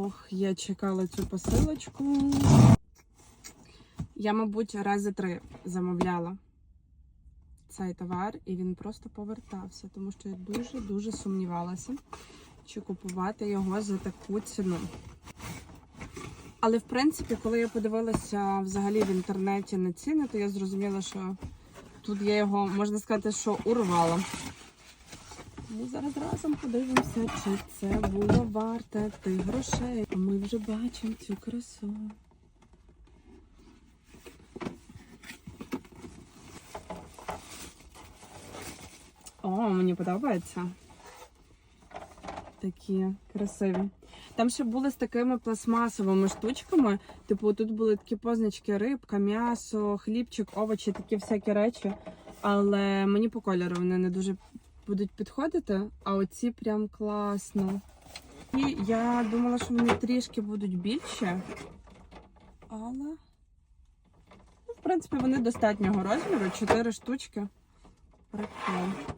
Ох, я чекала цю посилочку. Я, мабуть, рази три замовляла цей товар, і він просто повертався, тому що я дуже-дуже сумнівалася, чи купувати його за таку ціну. Але в принципі, коли я подивилася взагалі в інтернеті на ціни, то я зрозуміла, що тут я його, можна сказати, що урвала. Ми зараз разом подивимося, чи це було варте тих грошей. Ми вже бачимо цю красу. О, мені подобається. Такі красиві. Там ще були з такими пластмасовими штучками. Типу, тут були такі позначки: рибка, м'ясо, хлібчик, овочі, такі всякі речі. Але мені по кольору вони не дуже будуть підходити, а оці прям класно. І я думала, що вони трішки будуть більше. Але, ну, в принципі, вони достатнього розміру. Чотири штучки. Прикол.